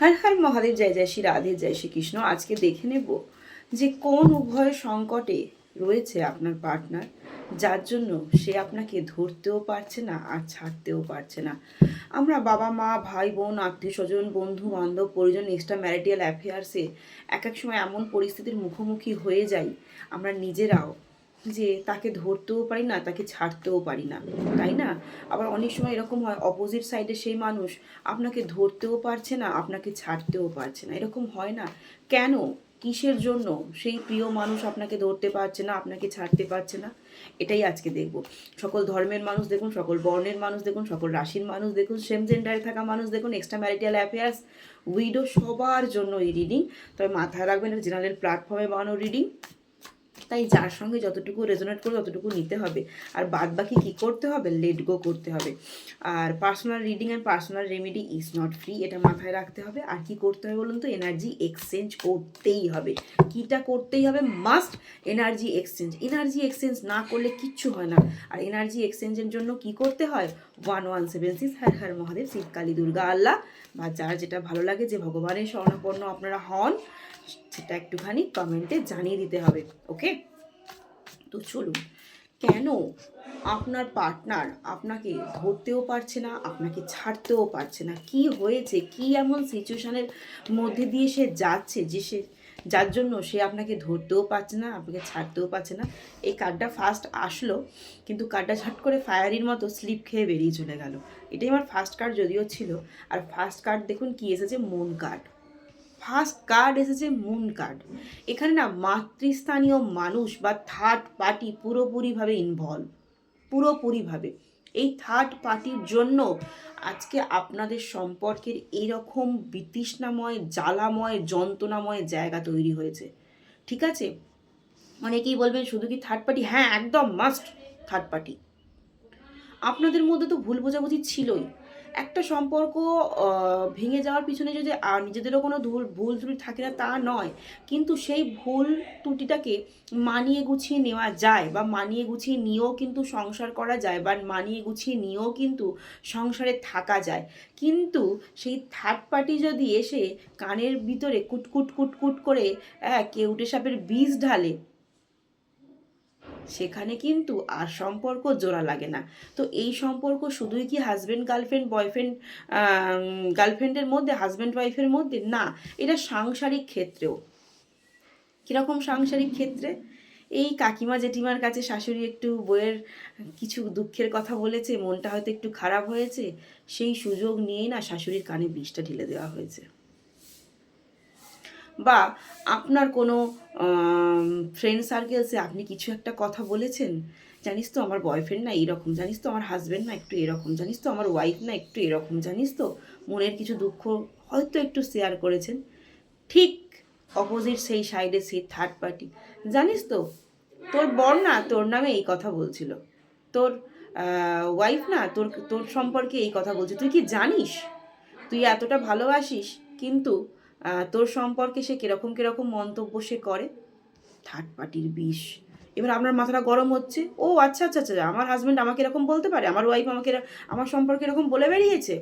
হর হর মহাদেব, জয় জয় শ্রী রাধে, জয় শ্রী কৃষ্ণ। আজকে দেখে নেব যে কোন উভয় সংকটে রয়েছে আপনার পার্টনার যার জন্য সে আপনাকে ধরতেও পারছে না আর ছাড়তেও পারছে না। আমরা বাবা, মা, ভাই, বোন, আত্মীয় স্বজন, বন্ধু, বান্ধব, পরিজন এক্সট্রা ম্যারিটাল অ্যাফেয়ার্সে এক এক সময় এমন পরিস্থিতির মুখোমুখি হয়ে যাই, আমরা নিজেরাও যে তাকে ধরতেও পারি না, তাকে ছাড়তেও পারি না, তাই না? আবার অনেক সময় এরকম হয় অপোজিট সাইডে সেই মানুষ আপনাকে ধরতেও পারছে না, আপনাকে ছাড়তেও পারছে না, এরকম হয় না। কেন? কিসের জন্য? সেই প্রিয় মানুষ আপনাকে ধরতে পারছে না, আপনাকে ছাড়তে পারছে না? এটাই আজকে দেখব। সকল ধর্মের মানুষ দেখুন, সকল বর্ণের মানুষ দেখুন, সকল রাশির মানুষ দেখুন সেম জেন্ডারে থাকা মানুষ দেখুন এক্সট্রা ম্যারিটাল অ্যাফেয়ার্স উইডো সবার জন্য এই রিডিং তবে মাথায় রাখবেন জেনারেল প্ল্যাটফর্মে বানানো রিডিং তাই যার সঙ্গে যতটুকু রেজোনেট করে ততটুকু নিতে হবে। আর বাদ বাকি কী করতে হবে? লেট গো করতে হবে। আর personal reading and personal remedy is not free এটা মাথায় রাখতে হবে। আর কি করতে হবে বলুন তো? এনার্জি এক্সচেঞ্জ করতেই হবে। কীটা করতেই হবে? Must energy exchange energy exchange না করলে কিচ্ছু হয় না। আর এনার্জি এক্সচেঞ্জের জন্য কি করতে হয়? One one seven six Har Har Mahadev Shiv Kali Durga Allah বা যার যেটা ভালো লাগে যে ভগবানের স্বর্ণাপন্ন আপনারা হন। সেটা একটুখানি কমেন্টে জানিয়ে দিতে হবে ওকে তো চলুন, কেন আপনার পার্টনার আপনাকে ধরতেও পারছে না, আপনাকে ছাড়তেও পারছে না? কি হয়েছে? কি এমন সিচুয়েশানের মধ্যে দিয়ে সে যাচ্ছে যে সে, যার জন্য সে আপনাকে ধরতেও পারছে না, আপনাকে ছাড়তেও পারছে না? এই কার্ডটা ফার্স্ট আসলো, কিন্তু কার্ডটা ঝট করে ফায়ারির মতো স্লিপ খেয়ে বেরিয়ে চলে গেল। এটাই আমার ফার্স্ট কার্ড যদিও ছিল, আর ফার্স্ট কার্ড দেখুন কি এসেছে, মন কার্ড ফার্স্ট কার্ড এসেছে মুন কার্ড। এখানে না মাতৃস্থানীয় মানুষ বা থার্ড পার্টি পুরোপুরিভাবে ইনভলভ পুরোপুরিভাবে। এই থার্ড পার্টির জন্য আজকে আপনাদের সম্পর্কের এইরকম বিতৃষ্ণাময়, জ্বালাময়, যন্ত্রণাময় জায়গা তৈরি হয়েছে। ঠিক আছে? অনেকেই বলবেন, শুধু কি থার্ড পার্টি হ্যাঁ একদম মাস্ট থার্ড পার্টি আপনাদের মধ্যে তো ভুল বোঝাবুঝি ছিলই। একটা সম্পর্ক ভেঙে যাওয়ার পিছনে যদি নিজেদেরও কোনো ভুল ভুল ত্রুটি থাকে না, তা নয়। কিন্তু সেই ভুল ত্রুটিটাকে মানিয়ে গুছিয়ে নেওয়া যায় বা মানিয়ে গুছিয়ে নিয়েও কিন্তু সংসার করা যায় বা মানিয়ে গুছিয়ে নিয়েও কিন্তু সংসারে থাকা যায়। কিন্তু সেই থার্ড পার্টি যদি এসে কানের ভিতরে কুটকুট কুটকুট করে কেউটে সাপের বীজ ঢালে সেখানে কিন্তু আর সম্পর্ক জোড়া লাগে না। তো এই সম্পর্ক শুধুই কি হাজব্যান্ড গার্লফ্রেন্ড বয়ফ্রেন্ড গার্লফ্রেন্ডের মধ্যে হাজব্যান্ড ওয়াইফের মধ্যে? না, এটা সাংসারিক ক্ষেত্রেও। কীরকম সাংসারিক ক্ষেত্রে? এই কাকিমা, জেঠিমার কাছে শাশুড়ি একটু বইয়ের কিছু দুঃখের কথা বলেছে, মনটা হয়তো একটু খারাপ হয়েছে, সেই সুযোগ নিয়েই না শাশুড়ির কানে বিষটা ঢেলে দেওয়া হয়েছে। বা, আপনার কোনো ফ্রেন্ড সার্কেলসে আপনি কিছু একটা কথা বলেছেন, জানিস তো আমার বয়ফ্রেন্ড না এরকম, জানিস তো আমার হাজব্যান্ড না একটু এরকম, জানিস তো আমার ওয়াইফ না একটু এরকম, জানিস তো মনের কিছু দুঃখ হয়তো একটু শেয়ার করেছেন। ঠিক অপোজিট সেই সাইডে সেই থার্ড পার্টি জানিস তো তোর বর না তোর নামে এই কথা বলছিল। তোর ওয়াইফ না তোর তোর সম্পর্কে এই কথা বলছে। তুই কি জানিস? তুই এতটা ভালোবাসিস, কিন্তু তোর সম্পর্কে সে কীরকম কীরকম মন্তব্য সে করে? থার্ড পার্টির বিষ। এবার আপনার মাথাটা গরম হচ্ছে। ও আচ্ছা আচ্ছা আচ্ছা আমার হাজব্যান্ড আমাকে এরকম বলতে পারে? আমার ওয়াইফ আমাকে আমার সম্পর্কে এরকম বলে বেরিয়েছে?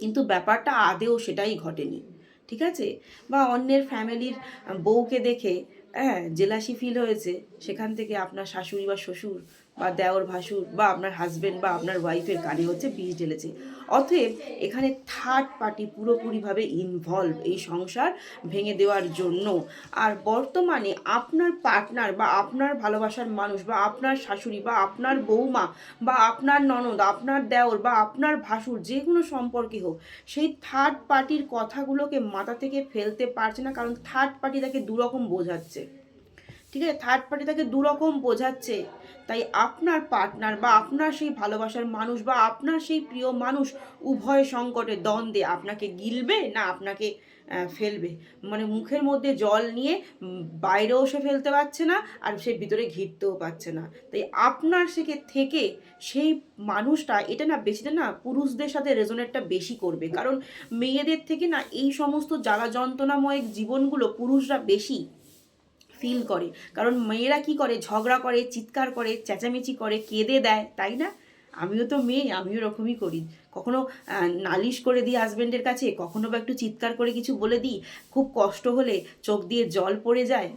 কিন্তু ব্যাপারটা আদেও সেটাই ঘটেনি। ঠিক আছে? বা অন্যের ফ্যামিলির বউকে দেখে হ্যাঁ জেলাসি ফিল হয়েছে। সেখান থেকে আপনার শাশুড়ি বা শ্বশুর বা দেওর ভাসুর বা আপনার হাজব্যান্ড বা আপনার ওয়াইফের কানে হচ্ছে বীজ ঢেলেছে। অতএব এখানে থার্ড পার্টি পুরোপুরিভাবে ইনভলভ এই সংসার ভেঙে দেওয়ার জন্য। আর বর্তমানে আপনার পার্টনার বা আপনার ভালোবাসার মানুষ বা আপনার শাশুড়ি বা আপনার বৌমা বা আপনার ননদ, আপনার দেওর বা আপনার ভাসুর যে কোনো সম্পর্কে হোক, সেই থার্ড পার্টির কথাগুলোকে মাথা থেকে ফেলতে পারছে না কারণ থার্ড পার্টি তাকে দুরকম বোঝাচ্ছে। ঠিক আছে? থার্ড পার্টি তাকে দুরকম বোঝাচ্ছে। তাই আপনার পার্টনার বা আপনার সেই ভালোবাসার মানুষ বা আপনার সেই প্রিয় মানুষ উভয় সংকটে দ্বন্দ্বে আপনাকে গিলবে না আপনাকে ফেলবে। মানে মুখের মধ্যে জল নিয়ে বাইরেও সে ফেলতে পারছে না আর সে ভিতরে ঘিরতেও পারছে না। তাই আপনার সেকে থেকে সেই মানুষটা এটা না বেশিটা না, পুরুষদের সাথে রেজনেটটা বেশি করবে। কারণ মেয়েদের থেকে না এই সমস্ত জ্বালা যন্ত্রণাময় জীবনগুলো পুরুষরা বেশি। ফিল করে। কারণ মেয়েরা কি করে? ঝগড়া করে, চিৎকার করে, চেঁচামেচি করে, কেঁদে দেয়, তাই না? আমিও তো মেয়ে, আমিও এরকমই করি। কখনো নালিশ করে দিই হাজবেন্ডের কাছে, কখনো বা একটু চিৎকার করে কিছু বলে দিই, খুব কষ্ট হলে চোখ দিয়ে জল পড়ে যায়।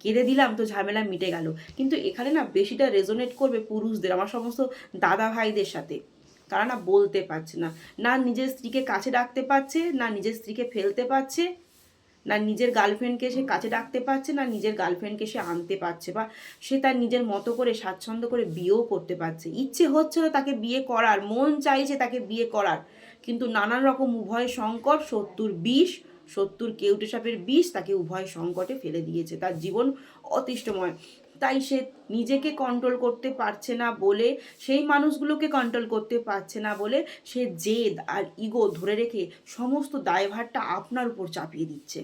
কেঁদে দিলাম তো ঝামেলা মিটে গেল। কিন্তু এখানে না বেশিটা রেজোনেট করবে পুরুষদের, আমার সমস্ত দাদা ভাইদের সাথে। তারা না বলতে পারছে না। না নিজের স্ত্রীকে কাছে ডাকতে পারছে, না নিজের স্ত্রীকে ফেলতে পারছে। না নিজের গার্লফ্রেন্ডকে সে কাছে ডাকতে পারছে না, নিজের গার্লফ্রেন্ডকে সে আনতে পারছে বা সে তার নিজের মতো করে স্বাচ্ছন্দ্য করে বিয়েও করতে পারছে। ইচ্ছে হচ্ছে না তাকে বিয়ে করার, মন চাইছে তাকে বিয়ে করার। কিন্তু নানান রকম উভয় সংকট, সত্তর বিষ, সত্তর কেউটে সাপের বিষ তাকে উভয় সংকটে ফেলে দিয়েছে। তার জীবন অতিষ্ঠময়। তাই সে নিজেকে কন্ট্রোল করতে পারছে না বলে, সেই মানুষগুলোকে কন্ট্রোল করতে পারছে না বলে সে জেদ আর ইগো ধরে রেখে সমস্ত দায়ভারটা আপনার উপর চাপিয়ে দিচ্ছে।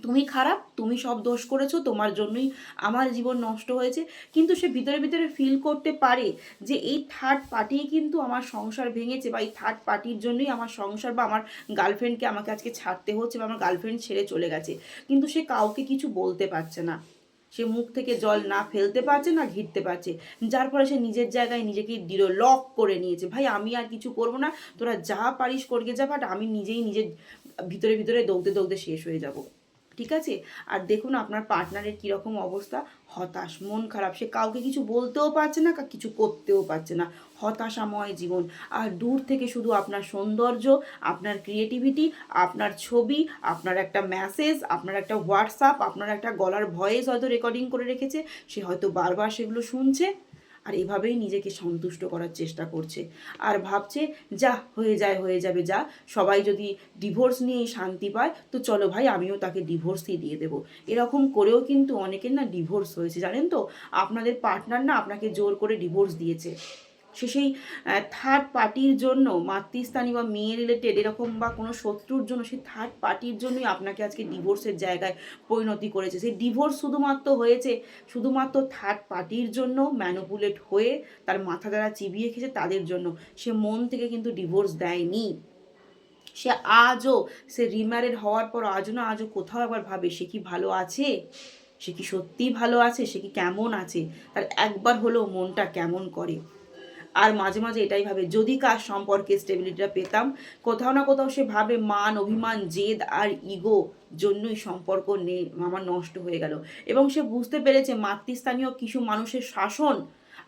তুমি খারাপ, তুমি সব দোষ করেছ, তোমার জন্যই আমার জীবন নষ্ট হয়েছে। কিন্তু সে ভিতরে ভিতরে ফিল করতে পারে যে এই থার্ড পার্টি কিন্তু আমার সংসার ভেঙেছে বা এই থার্ড পার্টির জন্যই আমার সংসার বা আমার গার্লফ্রেন্ডকে আমাকে আজকে ছাড়তে হচ্ছে বা আমার গার্লফ্রেন্ড ছেড়ে চলে গেছে। কিন্তু সে কাউকে কিছু বলতে পারছে না। সে মুখ থেকে জল না ফেলতে পারছে না ঘিরতে পারছে। যার ফলে সে নিজের জায়গায় নিজেকে দৃঢ় লক করে নিয়েছে। ভাই, আমি আর কিছু করব না। তোরা যা পারিস করকে যা বাট আমি নিজেই নিজের ভিতরে ভিতরে দৌড়তে দৌড়তে শেষ হয়ে যাব। ঠিক আছে? আর দেখুন আপনার পার্টনারের কীরকম অবস্থা। হতাশ, মন খারাপ। সে কাউকে কিছু বলতেও পারছে না কিছু করতেও পারছে না। হতাশাময় জীবন। আর দূর থেকে শুধু আপনার সৌন্দর্য, আপনার ক্রিয়েটিভিটি আপনার ছবি, আপনার একটা মেসেজ আপনার একটা হোয়াটসঅ্যাপ আপনার একটা গলার ভয়েস হয়তো রেকর্ডিং করে রেখেছে, সে হয়তো বারবার সেগুলো শুনছে, আর এভাবেই নিজেকে সন্তুষ্ট করার চেষ্টা করছে। আর ভাবছে, যা, হয়ে যায়, হয়ে যাবে, যা। সবাই যদি ডিভোর্স নিয়েই শান্তি পায়, তো চলো ভাই, আমিও তাকে ডিভোর্সই দিয়ে দেবো। এরকম করেও কিন্তু অনেকের না ডিভোর্স হয়েছে, জানেন তো? আপনাদের পার্টনার না আপনাকে জোর করে ডিভোর্স দিয়েছে। সে সেই থার্ড পার্টির জন্য, মাতৃস্থানী বা মেয়ে রিলেটেড এরকম বা কোনো শত্রুর জন্য, সেই থার্ড পার্টির জন্যই আপনাকে আজকে ডিভোর্সের জায়গায় পরিণতি করেছে। সেই ডিভোর্স শুধুমাত্র হয়েছে, শুধুমাত্র থার্ড পার্টির জন্য ম্যানুপুলেট হয়ে তার মাথা দ্বারা চিবিয়ে খেয়েছে তাদের জন্য। সে মন থেকে কিন্তু ডিভোর্স দেয়নি। সে আজও, সে রিম্যারেড হওয়ার পর আজও না, আজও কোথাও একবার ভাবে সে কি ভালো আছে? সে কি সত্যিই ভালো আছে? সে কি কেমন আছে? তার একবার হলেও মনটা কেমন করে? আর মাঝে মাঝে এটাই ভাবে, যদি কার সম্পর্কে স্টেবিলিটিটা পেতাম, কোথাও না কোথাও সে ভাবে মান, অভিমান, জেদ আর ইগো জন্যই সম্পর্ক নেই আমার নষ্ট হয়ে গেল। এবং সে বুঝতে পেরেছে মাতৃস্থানীয় কিছু মানুষের শাসন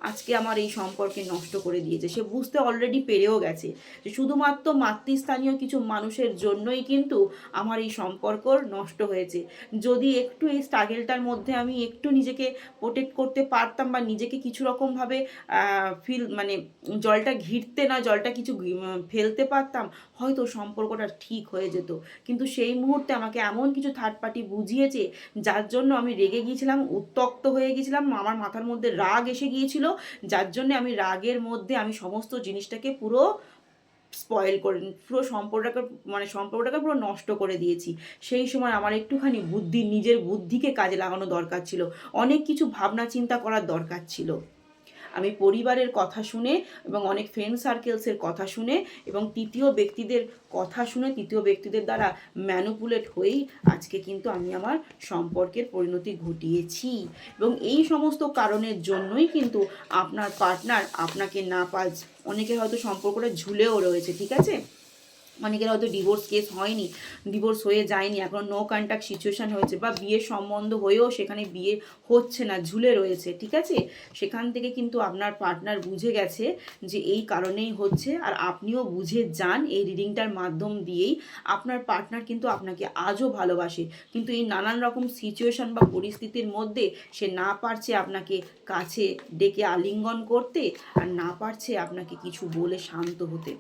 আজকে আমার এই সম্পর্কে নষ্ট করে দিয়েছে। সে বুঝতে অলরেডি পেরেও গেছে যে শুধুমাত্র মাতৃস্থানীয় কিছু মানুষের জন্যই কিন্তু আমার এই সম্পর্ক নষ্ট হয়েছে। যদি একটু এই স্ট্রাগেলটার মধ্যে আমি একটু নিজেকে প্রোটেক্ট করতে পারতাম বা নিজেকে কিছু রকমভাবে ফিল মানে জলটা ঘিরতে না, জলটা কিছু ফেলতে পারতাম, হয়তো সম্পর্কটা ঠিক হয়ে যেত। কিন্তু সেই মুহূর্তে আমাকে এমন কিছু থার্ড পার্টি বুঝিয়েছে, যার জন্য আমি রেগে গিয়েছিলাম, উত্তক্ত হয়ে গিয়েছিলাম, আমার মাথার মধ্যে রাগ এসে গিয়েছিল যার জন্য আমি রাগের মধ্যে আমি সমস্ত জিনিসটাকে পুরো স্পয়েল করে, পুরো সম্পর্কটাকে মানে সম্পর্কটাকে পুরো নষ্ট করে দিয়েছি। সেই সময় আমার একটুখানি বুদ্ধি, নিজের বুদ্ধিকে কাজে লাগানো দরকার ছিল। অনেক কিছু ভাবনা চিন্তা করার দরকার ছিল। আমি পরিবারের কথা শুনে এবং অনেক ফ্রেন্ড সার্কেলসের কথা শুনে এবং তৃতীয় ব্যক্তিদের কথা শুনে তৃতীয় ব্যক্তিদের দ্বারা ম্যানুপুলেট হয়েই আজকে কিন্তু আমি আমার সম্পর্কের পরিণতি ঘটিয়েছি। এবং এই সমস্ত কারণের জন্যই কিন্তু আপনার পার্টনার আপনাকে না পাল অনেকে হয়তো সম্পর্কটা ঝুলেও রয়েছে, ঠিক আছে? অনেকের হয়তো ডিভোর্স কেস হয়নি ডিভোর্স হয়ে যায়নি, এখন নো কন্ট্যাক্ট সিচুয়েশন হয়েছে বা বিয়ের সম্বন্ধ হয়েও সেখানে বিয়ে হচ্ছে না, ঝুলে রয়েছে, ঠিক আছে? সেখান থেকে কিন্তু আপনার পার্টনার বুঝে গেছে যে এই কারণেই হচ্ছে, আর আপনিও বুঝে যান এই রিডিংটার মাধ্যম দিয়েই, আপনার পার্টনার কিন্তু আপনাকে আজও ভালোবাসে। কিন্তু এই নানান রকম সিচুয়েশন বা পরিস্থিতির মধ্যে সে না পারছে আপনাকে কাছে ডেকে আলিঙ্গন করতে, আর না পারছে আপনাকে কিছু বলে শান্ত হতে।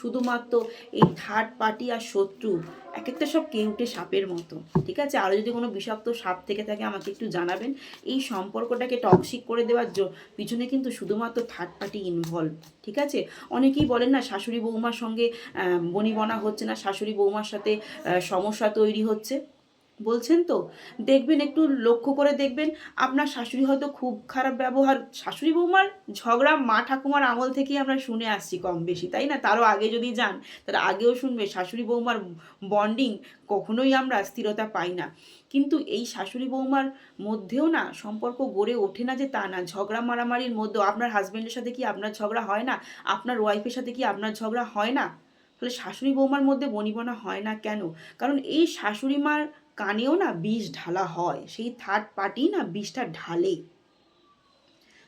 শুধুমাত্র এই থার্ড পার্টি আর শত্রু এক একটা সব কেউটে সাপের মতো, ঠিক আছে? আরও যদি কোনো বিষাক্ত সাপ থেকে থাকে, আমাকে একটু জানাবেন। এই সম্পর্কটাকে টক্সিক করে দেওয়ার জন্য পিছনে কিন্তু শুধুমাত্র থার্ড পার্টি ইনভলভ ঠিক আছে? অনেকেই বলেন না, শাশুড়ি বৌমার সঙ্গে বনিবনা হচ্ছে না, শাশুড়ি বৌমার সাথে সমস্যা তৈরি হচ্ছে। বলছেন তো? দেখবেন, একটু লক্ষ্য করে দেখবেন, আপনার শাশুড়ি হয়তো খুব খারাপ ব্যবহার, শাশুড়ি বৌমার ঝগড়া মা ঠাকুমার আমল থেকেই আমরা শুনে আসছি কম বেশি, তাই না? তারও আগে যদি যান তার আগেও শুনবে, শাশুড়ি বৌমার বন্ডিং কখনোই আমরা স্থিরতা পাই না। কিন্তু এই শাশুড়ি বৌমার মধ্যেও না সম্পর্ক গড়ে ওঠে না যে তা না, ঝগড়া মারামারির মধ্যেও। আপনার হাজব্যান্ডের সাথে কি আপনার ঝগড়া হয় না? আপনার ওয়াইফের সাথে কি আপনার ঝগড়া হয় না? ফলে শাশুড়ি বৌমার মধ্যে বনিবনা হয় না কেন? কারণ এই শাশুড়ি মার কানেও না বিষ ঢালা হয়, সেই থার্ড পার্টি না বিষটা ঢালে।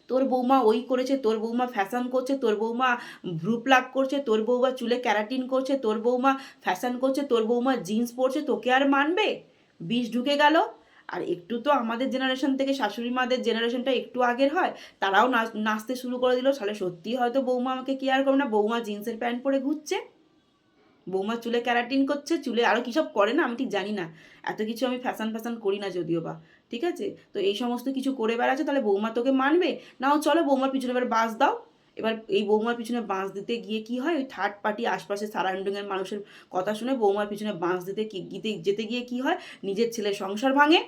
তোর বৌমা ওই করেছে, তোর বৌমা ফ্যাশন করছে, তোর বৌমা ভ্রু প্লাক করছে, তোর বৌমা চুলে ক্যারাটিন করছে, তোর বৌমা ফ্যাশন করছে, তোর বৌমা জিন্স পরছে, তোকে আর মানবে? বিষ ঢুকে গেল। আর একটু তো আমাদের জেনারেশন থেকে শাশুড়ি মাদের জেনারেশনটা একটু আগের হয়, তারাও নাচ, নাচতে শুরু করে দিল, তাহলে সত্যি হয়তো বৌমা আমাকে কেয়ার করবে না, বৌমা জিন্সের প্যান্ট পরে ঘুরছে। বৌমা চুলে ক্যারাটিন করছে, চুলে আরও কী সব করে না? আমি ঠিক জানি না। এত কিছু আমি ফ্যাশন ফ্যাশন করি না যদিও বা, ঠিক আছে? তো এই সমস্ত কিছু করে বেড়াচ্ছে, তাহলে বৌমা তোকে মানবে? নাও চলো বৌমার পিছনে এবার বাস দাও। এবার এই বৌমার পিছনে বাঁশ দিতে গিয়ে কি হয়? ওই থার্ড পার্টি আশপাশে সারাউন্ডিংয়ের মানুষের কথা শুনে বৌমার পিছনে বাঁশ দিতে গিতে, যেতে গিয়ে কি হয়? নিজের ছেলের সংসার ভাঙে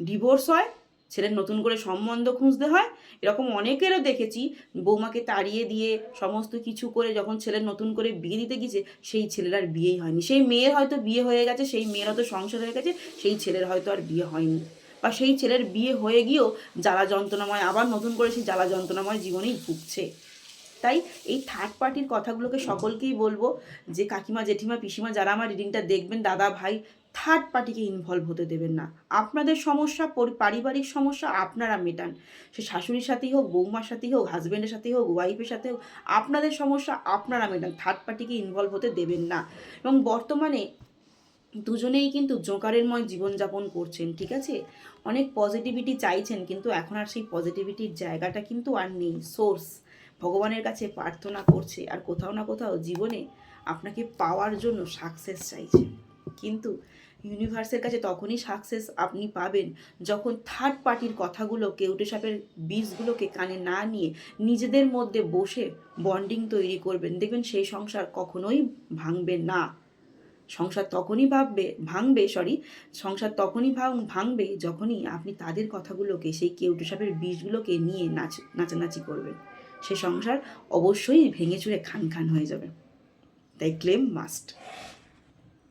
ডিভোর্স হয়। ছেলের নতুন করে সম্বন্ধ খুঁজতে হয়। এরকম অনেকেরও দেখেছি, বৌমাকে তাড়িয়ে দিয়ে সমস্ত কিছু করে যখন ছেলের নতুন করে বিয়ে দিতে গিয়েছে, সেই ছেলের আর বিয়েই হয়নি। সেই মেয়ের হয়তো বিয়ে হয়ে গেছে, সেই মেয়ের হয়তো সংসার হয়ে গেছে, সেই ছেলের হয়তো আর বিয়ে হয়নি। বা সেই ছেলের বিয়ে হয়ে গিয়েও জ্বালা যন্ত্রণাময়, আবার নতুন করে সেই জ্বালা যন্ত্রণাময় জীবনেই ভুগছে। তাই এই থার্ড পার্টির কথাগুলোকে সকলকেই বলব যে, কাকিমা, জেঠিমা, পিসিমা যারা আমার রিডিংটা দেখবেন, দাদা, ভাই থার্ড পার্টিকে ইনভলভ হতে দেবেন না। আপনাদের সমস্যা পারিবারিক সমস্যা আপনারা মেটান। সে শাশুড়ির সাথেই হোক, বৌমার সাথেই হোক হাজব্যান্ডের সাথেই হোক ওয়াইফের সাথে হোক, আপনাদের সমস্যা আপনারা মেটান। থার্ড পার্টিকে ইনভলভ হতে দেবেন না। এবং বর্তমানে দুজনেই কিন্তু জোকারেরময় জীবনযাপন করছেন, ঠিক আছে? অনেক পজিটিভিটি চাইছেন, কিন্তু এখন আর সেই পজিটিভিটির জায়গাটা কিন্তু আর নেই। সোর্স ভগবানের কাছে প্রার্থনা করছে, আর কোথাও না কোথাও জীবনে আপনাকে পাওয়ার জন্য সাকসেস চাইছে। কিন্তু ইউনিভার্সের কাছে তখনই সাকসেস আপনি পাবেন যখন থার্ড পার্টির কথাগুলো কেউটে সাপের বীজগুলোকে কানে না নিয়ে নিজেদের মধ্যে বসে বন্ডিং তৈরি করবেন। দেখবেন সেই সংসার কখনোই ভাঙবে না। সংসার তখনই ভাববে, ভাঙবে সরি সংসার তখনই ভাঙ- ভাঙবে যখনই আপনি তাদের কথাগুলোকে, সেই কেউটে সাপের বীজগুলোকে নিয়ে নাচ, নাচানাচি করবেন। সে সংসার অবশ্যই ভেঙে চুরে খান খান হয়ে যাবে। তাই ক্লেম মাস্ট